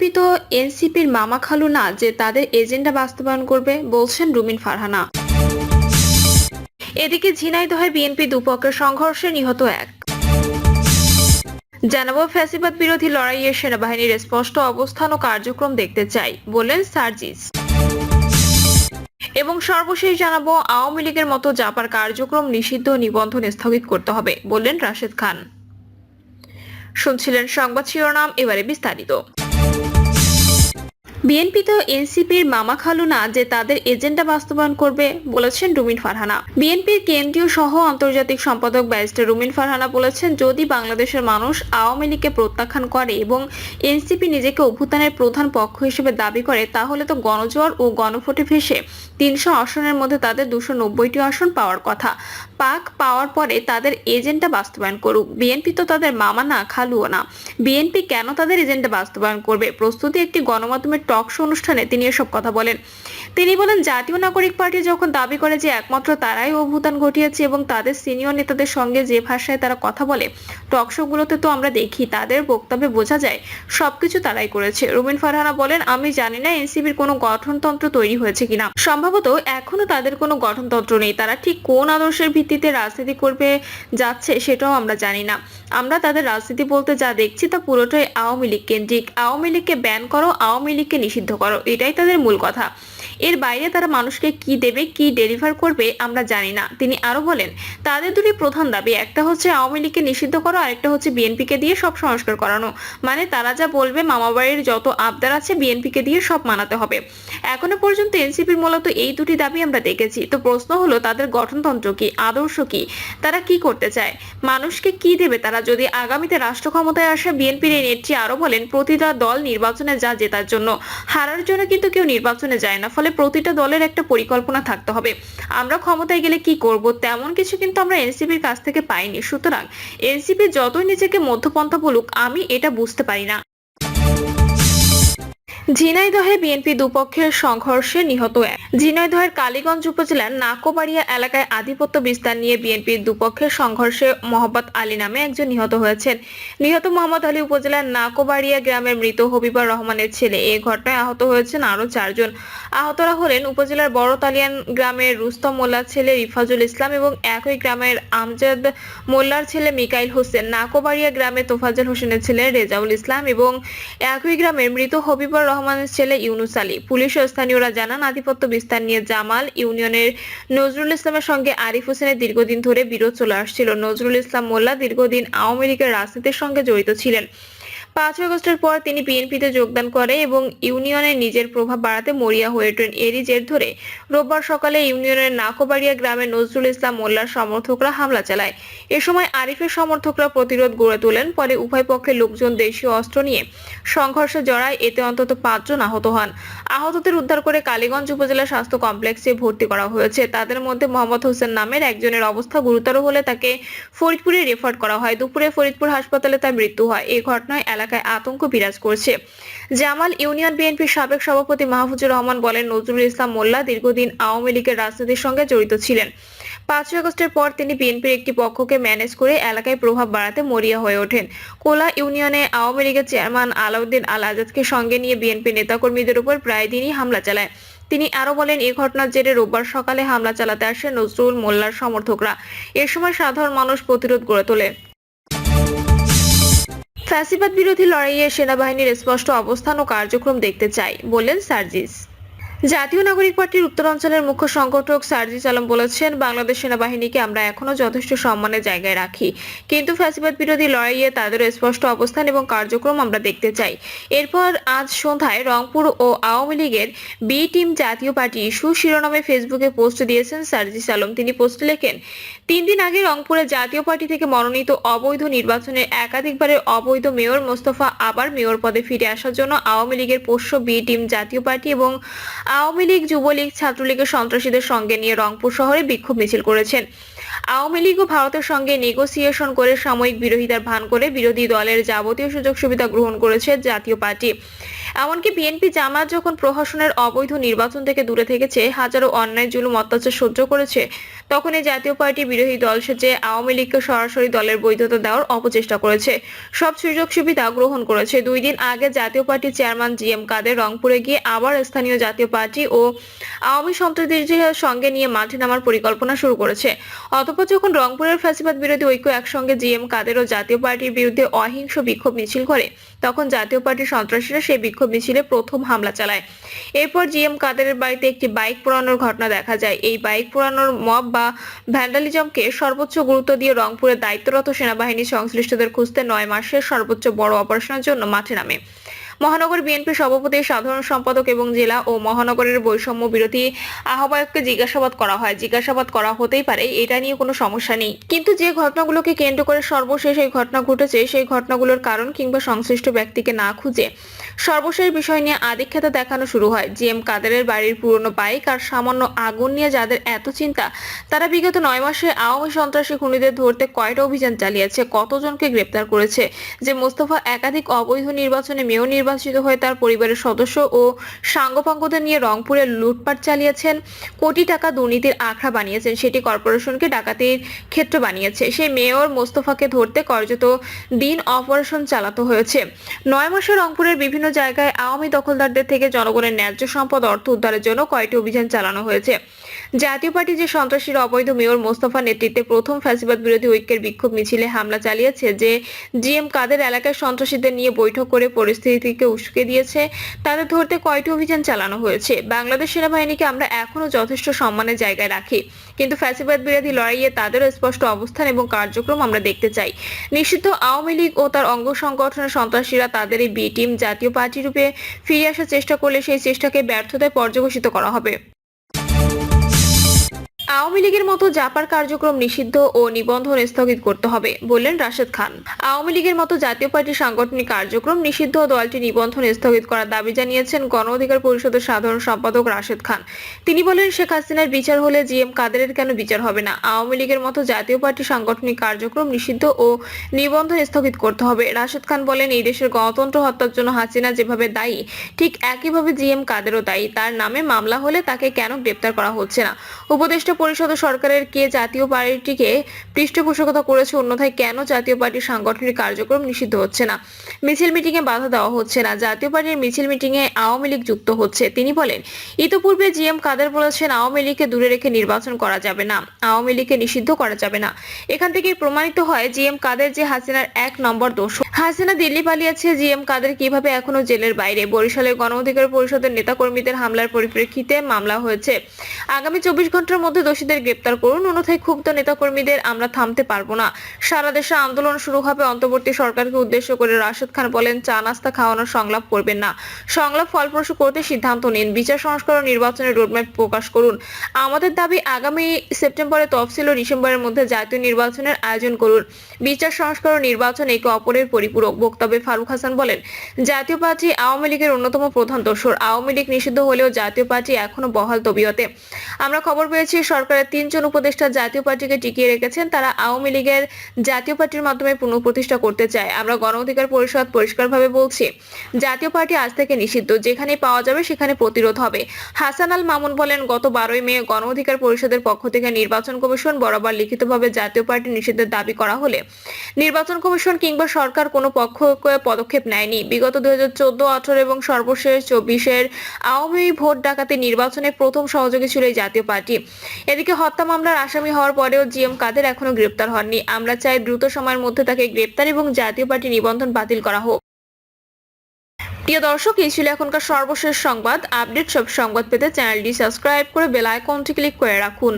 BNP তো এনসিপির মামা খালু না যে তাদের এজেন্ডা বাস্তবায়ন করবে বলছেন রুমিন ফারহানা। এদিকে ঝিনাইদহে বিএনপি দুপক্ষের সংঘর্ষে নিহত এক। জানাব, ফ্যাসিবাদ বিরোধী লড়াইয়ে সেনাবাহিনীর স্পষ্ট অবস্থান ও কার্যক্রম দেখতে চাই বললেন সার্জিস। এবং সর্বশেষ জানাব, আওয়ামী লীগের মতো জাপার কার্যক্রম নিষিদ্ধ নিবন্ধন স্থগিত করতে হবে বললেন রাশেদ খান। শুনছিলেন সংবাদ শিরোনাম, এবারে বিস্তারিত। বিএনপি তো এনসিপির মামা খালু না যে তাদের এজেন্ডা বাস্তবায়ন করবে বলেছেন রুমিন ফারহানা। বিএনপির কেন্দ্রীয় সহ আন্তর্জাতিক সম্পাদক ব্যারিস্টার রুমিন ফারহানা বলেছেন, যদি বাংলাদেশের মানুষ আওয়ামী লীগকে প্রত্যাখ্যান করে এবং এনসিপি নিজেকে অভ্যুত্থানের প্রধান পক্ষ হিসেবে দাবি করে, তাহলে তো গণজোয়ার ও গণভোটে ভেসে তিনশো আসনের মধ্যে তাদের দুশো নব্বইটি আসন পাওয়ার কথা। পাক পাওয়ার পরে তাদের এজেন্ডা বাস্তবায়ন করুক। বিএনপি তো তাদের মামা না, খালুও না। বিএনপি কেন তাদের এজেন্ডা বাস্তবায়ন করবে? প্রস্তুতি একটি গণমাধ্যমের টক শো অনুষ্ঠানে তিনি এসব কথা বলেন। তিনি বলেন, জাতীয় নাগরিক পার্টি যখন দাবি করে যে একমাত্র তারাই অভ্যুত্থান ঘটিয়েছে এবং তাদের সিনিয়র নেতাদের সঙ্গে যে ভাষায় তারা কথা বলে, টক শোগুলোতে তো আমরা দেখি, তাদের বক্তব্যে বোঝা যায় সবকিছু তারাই করেছে। রুমিন ফারহানা বলেন, আমি জানি না এনসিবির কোনো গঠনতন্ত্র তৈরি হয়েছে কিনা। সম্ভবত এখনও তাদের কোনো গঠনতন্ত্র নেই। তারা ঠিক কোন আদর্শের ভিত্তিতে রাজনীতি করবে, যাচ্ছে সেটাও আমরা জানি না। আমরা তাদের রাজনীতি বলতে যা দেখছি তা পুরোটাই আওয়ামী লীগ কেন্দ্রিক। আওয়ামী লীগকে ব্যান করো, আওয়ামী লীগকে নিষিদ্ধ করো। এটাই তাদের মূল কথা। এর বাইরে তারা মানুষকে কি দেবে, কি ডেলিভার করবে আমরা জানি না। তিনি আরও বলেন, তাদের দুটি প্রধান দাবি, একটা হচ্ছে আওয়ামী লীগকে নিষিদ্ধ করো, আরেকটা হচ্ছে বিএনপিকে দিয়ে সব সংস্কার করানো। মানে তারা যা বলবে মামাবাড়ির যত আবদার আছে বিএনপিকে দিয়ে সব মানাতে হবে। এখনও পর্যন্ত এনসিপির মূলত এই দুটি দাবি আমরা দেখেছি। তো প্রশ্ন হলো, তাদের গঠনতন্ত্র কি, আদর্শ কি? তারা কি করতে চায়? মানুষকে কি দেবে তারা? যদি আগামীতে রাষ্ট্র ক্ষমতায় আসে, বিএনপির এই নেত্রী আরও বলেন, প্রতিটা দল নির্বাচনে যা জেতার জন্য। হারার জন্য কিন্তু কেউ নির্বাচনে যায় না। ফলে প্রতিটা দলের একটা পরিকল্পনা থাকতে হবে। আমরা ক্ষমতায় গেলে কি করব? তেমন কিছু কিন্তু আমরা এনসিপির কাছ থেকে পাইনি। সুতরাং এনসিপি যতই নিজেকে মধ্যপন্থা বলুক, আমি এটা বুঝতে পারি না। ঝিনাইদহে বিএনপি দুপক্ষের সংঘর্ষে নিহত এক। ঝিনাইদহের কালীগঞ্জ উপজেলার নাকোবাড়িয়া এলাকায় আধিপত্য বিস্তার নিয়ে বিএনপির দুপক্ষের সংঘর্ষে মোহাম্মদ আলী নামে একজন নিহত হয়েছেন। নিহত মোহাম্মদ আলী উপজেলার নাকোবাড়িয়া গ্রামের মৃত হবিবর রহমানের ছেলে। এ ঘটনায় আহত হয়েছেন আরও চারজন। আহতরা হলেন উপজেলার বড় তালিয়ান গ্রামের রুস্তম মোল্লার ছেলে রিফাজুল ইসলাম এবং একই গ্রামের আমজাদ মোল্লার ছেলে মিকাইল হোসেন। নাকোবাড়িয়া গ্রামে তোফাজ্জল হোসেনের ছেলে রেজাউল ইসলাম এবং একই গ্রামের মৃত হবিবর রহমানের ছেলে ইউনুস আলী। পুলিশ ও স্থানীয়রা জানান, আধিপত্য বিস্তার নিয়ে জামাল ইউনিয়নের নজরুল ইসলামের সঙ্গে আরিফ হোসেনের দীর্ঘদিন ধরে বিরোধ চলে আসছিল। নজরুল ইসলাম মোল্লা দীর্ঘদিন আওয়ামী লীগের রাজনীতির সঙ্গে জড়িত ছিলেন। পাঁচই আগস্টের পর তিনি বিএনপিতে যোগদান করে এবং ইউনিয়নে নিজের প্রভাব বাড়াতে মরিয়া হয়ে ওঠেন। এরই জের ধরে রোববার সকালে ইউনিয়নের নাকোবাড়িয়া গ্রামে নজরুল ইসলাম মোল্লার সমর্থকরা হামলা চালায়। এ সময় আরিফের সমর্থকরা প্রতিরোধ গড়ে তোলেন, পরে উভয় পক্ষের লোকজন দেশীয় অস্ত্র নিয়ে সংঘর্ষে জড়ায়, এতে অন্তত পাঁচজন আহত হন। আহতদের উদ্ধার করে কালীগঞ্জ উপজেলা স্বাস্থ্য কমপ্লেক্সে ভর্তি করা হয়েছে। তাদের মধ্যে মোহাম্মদ হোসেন নামের একজনের অবস্থা গুরুতর হলে তাকে ফরিদপুরে রেফার করা হয়। দুপুরে ফরিদপুর হাসপাতালে তার মৃত্যু হয়। এই ঘটনায় এলাকায় আতঙ্ক বিরাজ করছে। জামাল ইউনিয়ন বিএনপির সাবেক সভাপতি মাহফুজুর রহমান বলেন, নজরুল ইসলাম মোল্লা দীর্ঘদিন আওয়ামী লীগের রাজনীতির সঙ্গে জড়িত ছিলেন। পাঁচই আগস্টের পর তিনি বিএনপির একটি পক্ষকে ম্যানেজ করে এলাকায় প্রভাব বাড়াতে মরিয়া হয়ে ওঠেন। কোলা ইউনিয়নে আওয়ামী লীগের চেয়ারম্যান আলাউদ্দিন আল আজাদকে সঙ্গে নিয়ে বিএনপি নেতাকর্মীদের উপর প্রায় দিনই হামলা চালায়। তিনি আরও বলেন এই ঘটনার জেরে রোববার সকালে হামলা চালাতে আসে নজরুল মোল্লার সমর্থকরা। এ সময় সাধারণ মানুষ প্রতিরোধ গড়ে তোলে। ফ্যাসিবাদ বিরোধী লড়াইয়ে সেনাবাহিনীর স্পষ্ট অবস্থান ও কার্যক্রম দেখতে চাই বললেন সার্জিস। জাতীয় নাগরিক পার্টির উত্তরাঞ্চলের মুখ্য সংগঠক সার্জিস আলম বলেছেন, বাংলাদেশ সেনাবাহিনীকে আমরা এখনও যথেষ্ট সম্মানের জায়গায় রাখি। কিন্তু ফ্যাসিবাদ বিরোধী লড়াইয়ে তাদের স্পষ্ট অবস্থান এবং কার্যক্রম আমরা দেখতে চাই। এরপর আজ সন্ধ্যায় রংপুর ও আওয়ামী লীগের B team Jatiya Party issue শিরোনামে ফেসবুকে পোস্ট দিয়েছেন সার্জিস আলম। তিনি পোস্ট লেখেন, তিন দিন আগে রংপুরে জাতীয় পার্টি থেকে মনোনীত অবৈধ নির্বাচনে একাধিকবারের অবৈধ মেয়র মোস্তফা আবার মেয়র পদে ফিরে আসার জন্য আওয়ামী লীগের পোষ্য বি টিম জাতীয় পার্টি এবং আওয়ামী লীগ, যুবলীগ ছাত্রলীগের সন্ত্রাসীদের সঙ্গে নিয়ে রংপুর শহরে বিক্ষোভ মিছিল করেছেন। আওয়ামী লীগ ও ভারতের সঙ্গে নেগোসিয়েশন করে সাময়িক বিরোধিতার ভান করে বিরোধী দলের যাবতীয় সুযোগ সুবিধা গ্রহণ করেছে জাতীয় পার্টি। এমনকি বিএনপি জামাত যখন প্রহসনের অবৈধ নির্বাচন থেকে দূরে থেকেছে, হাজারো অন্যায়, জুলুম, অত্যাচার সহ্য করেছে, তখন এই জাতীয় পার্টি বিরোধী দল সেজে আওয়ামী লীগকে সরাসরি দলের বৈধতা দেওয়ার অপচেষ্টা করেছে। সব সুযোগ সুবিধা গ্রহণ করেছে। দুই দিন আগে জাতীয় পার্টির চেয়ারম্যান জি এম কাদের রংপুরে গিয়ে আবার স্থানীয় জাতীয় পার্টি ও আওয়ামী সন্ত্রাসীদের সঙ্গে নিয়ে মাঠে নামার পরিকল্পনা শুরু করেছে। অতঃপর যখন রংপুরের ফ্যাসিবাদ বিরোধী ঐক্য একসঙ্গে জি এম কাদের ও জাতীয় পার্টির বিরুদ্ধে অহিংস বিক্ষোভ মিছিল করে, তখন জাতীয় পার্টির সন্ত্রাসীরা সেই বিক্ষোভ মিছিলে প্রথম হামলা চালায়। এরপর জি এম কাদেরের বাড়িতে একটি বাইক পোড়ানোর ঘটনা দেখা যায়। এই বাইক পোড়ানোর মব বা ভ্যান্ডালিজমকে সর্বোচ্চ গুরুত্ব দিয়ে রংপুরে দায়িত্বরত সেনাবাহিনী সংশ্লিষ্টদের খুঁজতে নয় মাসের সর্বোচ্চ বড় অপারেশনের জন্য মাঠে নামে। মহানগর বিএনপি সভাপতি, সাধারণ সম্পাদক এবং জেলা ও মহানগরের বৈষম্য বিরোধী আহ্বায়ককে জিজ্ঞাসাবাদ করা হয়। জিজ্ঞাসাবাদ করা হতেই পারে, এটা নিয়ে কোনো সমস্যা নেই। কিন্তু যে ঘটনাগুলোকে কেন্দ্র করে সর্বশেষ এই ঘটনা ঘটেছে, সেই ঘটনাগুলোর কারণ কিংবা সংশ্লিষ্ট ব্যক্তিকে না খুঁজে সর্বশেষ বিষয় নিয়ে আদিক্ষেতা দেখানো শুরু হয়। জি এম কাদেরের বাড়ির পুরনো বাইক আর সামান্য আগুন নিয়ে যাদের এত চিন্তা, তারা বিগত নয় মাসে আওয়ামী সন্ত্রাসী খুনিদের ধরতে কয়টা অভিযান চালিয়েছে, কতজনকে গ্রেপ্তার করেছে, যে মোস্তফা একাধিক অবৈধ নির্বাচনে মেয়র নির্বাচিত হয়ে তার পরিবারের সদস্য ও সাঙ্গপাঙ্গদের নিয়ে রংপুরে লুটপাট চালিয়েছেন, কোটি টাকা দুর্নীতির আখড়া বানিয়েছেন, সেটি কর্পোরেশনকে ডাকাতির ক্ষেত্র বানিয়েছে। সেই মেয়র মোস্তফাকে ধরতে কার্যত দিন অপারেশন চালাতে হয়েছে। নয় মাসে রংপুরের বিভিন্ন জায়গায় আওয়ামী দখলদারদের থেকে জনগণের ন্যায্য সম্পদ অর্থ উদ্ধারের জন্য কয়েকটি অভিযান চালানো হয়েছে। জাতীয় পার্টি যে সন্ত্রাসীর অবৈধ মেয়র মোস্তফা নেতৃত্বে প্রথম ফ্যাসিবাদ বিরোধী ঐক্যের বিক্ষোভ মিছিলে হামলা চালিয়েছে, যে জিএম কাদের এলাকায় সন্ত্রাসীদের নিয়ে বৈঠক করে পরিস্থিতিকে উস্কে দিয়েছে, তাদের ধরতে কয়টি অভিযান চালানো হয়েছে। বাংলাদেশ সেনাবাহিনীকে আমরা এখনও যথেষ্ট সম্মানের জায়গায় রাখি, কিন্তু ফ্যাসিবাদ বিরোধী লড়াইয়ে তাদেরও স্পষ্ট অবস্থান এবং কার্যক্রম আমরা দেখতে চাই। নিষিদ্ধ আওয়ামী লীগ ও তার অঙ্গ সংগঠনের সন্ত্রাসীরা তাদের এই বি টিম জাতীয় পার্টি রূপে ফিরে আসার চেষ্টা করলে সেই চেষ্টাকে ব্যর্থতায় পর্যবেসিত করা হবে। আওয়ামী লীগের মতো জাপার কার্যক্রম নিষিদ্ধ ও নিবন্ধন স্থগিত করতে হবে, বললেন রাশেদ খান। আওয়ামী লীগের মতো জাতীয় পার্টির সাংগঠনিক কার্যক্রম নিষিদ্ধ দলটি নিবন্ধন স্থগিত করার দাবি জানিয়েছেন গণ অধিকার পরিষদের সাধারণ সম্পাদক রাশেদ খান। তিনি বলেন, শেখ হাসিনার বিচার হলে জি এম কাদেরের কেন বিচার হবে না? আওয়ামী লীগের মতো জাতীয় পার্টি সাংগঠনিক কার্যক্রম নিষিদ্ধ ও নিবন্ধন স্থগিত করতে হবে। রাশেদ খান বলেন, এই দেশের গণতন্ত্র হত্যার জন্য হাসিনা যেভাবে দায়ী, ঠিক একইভাবে জি এম কাদেরও দায়ী। তার নামে মামলা হলে তাকে কেন গ্রেপ্তার করা হচ্ছে না? উপদেষ্টা পরিষদ সরকারের কে জাতীয় পার্টিকে পৃষ্ঠপোষকতা করেছে অন্যথায় কেন জাতীয় পার্টির সাংগঠনিক কার্যক্রম নিষিদ্ধ হচ্ছে না? মিছিল মিটিং এ বাধা দেওয়া হচ্ছে না। জাতীয় পার্টির মিছিল মিটিং এ আওয়ামী লীগ যুক্ত হচ্ছে। তিনি বলেন, ইতোপূর্বে জি এম কাদের বলেছেন, আওয়ামী লীগকে দূরে রেখে নির্বাচন করা যাবে না। আওয়ামী লীগকে নিষিদ্ধ করা যাবে না। এখান থেকে প্রমাণিত হয় জি এম কাদের যে হাসিনার এক নম্বর দোষ হাসিনা দিল্লি পালিয়েছে। জি এম কাদের কীভাবে এখনও জেলের বাইরে? বরিশালে গণ অধিকার পরিষদের নেতাকর্মীদের হামলার পরিপ্রেক্ষিতে মামলা হয়েছে। আগামী চব্বিশ ঘণ্টার মধ্যে দোষীদের গ্রেপ্তার করুন। অন্যথায় ক্ষুব্ধ নেতাকর্মীদের আমরা থামতে পারব না। সারা দেশে আন্দোলন শুরু হবে। অন্তর্বর্তী সরকারকে উদ্দেশ্য করে রাশেদ খান বলেন, চা নাস্তা খাওয়ানোর সংলাপ করবেন না। সংলাপ ফলপ্রসূ করতে সিদ্ধান্ত নিন। বিচার সংস্কার ও নির্বাচনের রোডম্যাপ প্রকাশ করুন। আমাদের দাবি, আগামী সেপ্টেম্বরে তফসিল ও ডিসেম্বরের মধ্যে জাতীয় নির্বাচনের আয়োজন করুন। বিচার সংস্কার ও নির্বাচন একে অপরের পরিপূরক বক্তব্যে ফারুক হাসান বলেন, জাতীয় পার্টি আওয়ামী লীগের অন্যতম প্রধান দোসর আওয়ামী লীগ নিষিদ্ধ হলেও জাতীয় পার্টি এখনও বহাল তবিয়তে। আমরা খবর পেয়েছি, সরকারের তিনজন উপদেষ্টা জাতীয় পার্টিকে টিকিয়ে রেখেছেন। তারা আওয়ামী লীগের জাতীয় পার্টির মাধ্যমে পুনঃপ্রতিষ্ঠা করতে চায়। আমরা গণ অধিকার পরিষদ পরিষ্কারভাবে বলছি, জাতীয় পার্টি আজ থেকে নিষিদ্ধ। যেখানে পাওয়া যাবে, সেখানে প্রতিরোধ হবে। হাসান আল মামুন বলেন, গত বারোই মে গণ অধিকার পরিষদের পক্ষ থেকে নির্বাচন কমিশন বরাবর লিখিতভাবে জাতীয় পার্টি নিষিদ্ধের দাবি করা হলে নির্বাচন কমিশন কিংবা সরকার কোনো পক্ষকে পদক্ষেপ নেয়নি। বিগত দুই হাজার চোদ্দ, আঠারো এবং সর্বশেষ চব্বিশের আওয়ামী ভোট ডাকাতি নির্বাচনে প্রথম সহযোগী ছিল এই জাতীয় পার্টি। এদিকে হত্যা মামলার আসামি হওয়ার পরেও জিএম কাদের এখনও গ্রেপ্তার হননি। আমরা চাই দ্রুত সময়ের মধ্যে তাকে গ্রেপ্তার এবং জাতীয় পার্টি নিবন্ধন বাতিল করা হোক। প্রিয় দর্শক, এই ছিল এখনকার সর্বশেষ সংবাদ। আপডেট সব সংবাদ পেতে চ্যানেলটি সাবস্ক্রাইব করে বেল আইকনটি ক্লিক করে রাখুন।